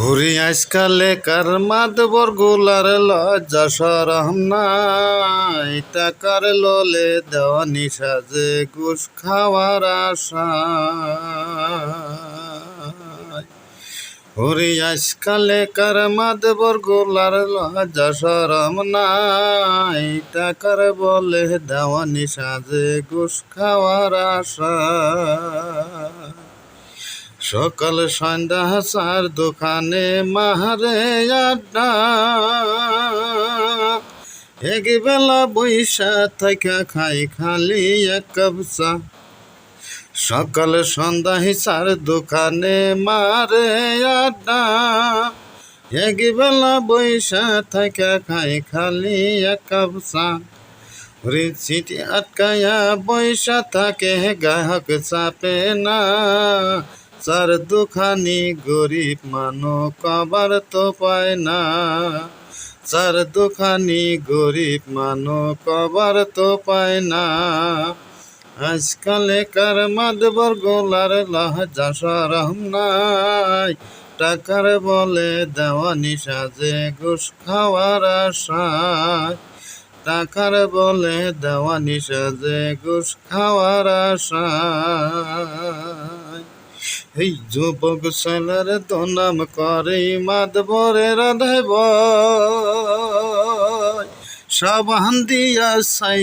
হরি আজকালে কার মাদবর গোলার লজ্জা সরম নাই। টাকার ললে দেওয়ানি সাজে ঘুষ খাওয়ার আশা। হরি আজকালে কার মাদবর গোলার লজ্জা সরম নাই। টাকার বলে দেওয়ানি সাজে ঘুষ খাওয়ার আশা। সকাল সন্ধ্যা সার দোকানে মাহারে আড্ডা। এক বেলা বৈশা থাকা খাই খালি এক কাপ চা সকাল সন্ধ্যা হিসার দোকানে মারে আড্ডা। এক বেলা বৈশা থাকা খাই খালি এক কাপ চা রিচিটি আটকায়া বৈশা থাকে গ্রাহক চাপে না। চার দুখানি গরিব মানু কবার তো পায় না। চার দুখানি গরিব মানু কবার তো পায় না। আজকালে কার মাদবর গোলার লহজা সরম নাই। টাকার বলে দেওয়ানি সাজে, ঘুষ খাওয়ার আশায়। টাকার বলে দেওয়ানি সাজে, ঘুষ খাওয়ার আশায়। এই যুবক ছেলের তো নাম করে মাদবরে রাধব সাবান দিয়া সাই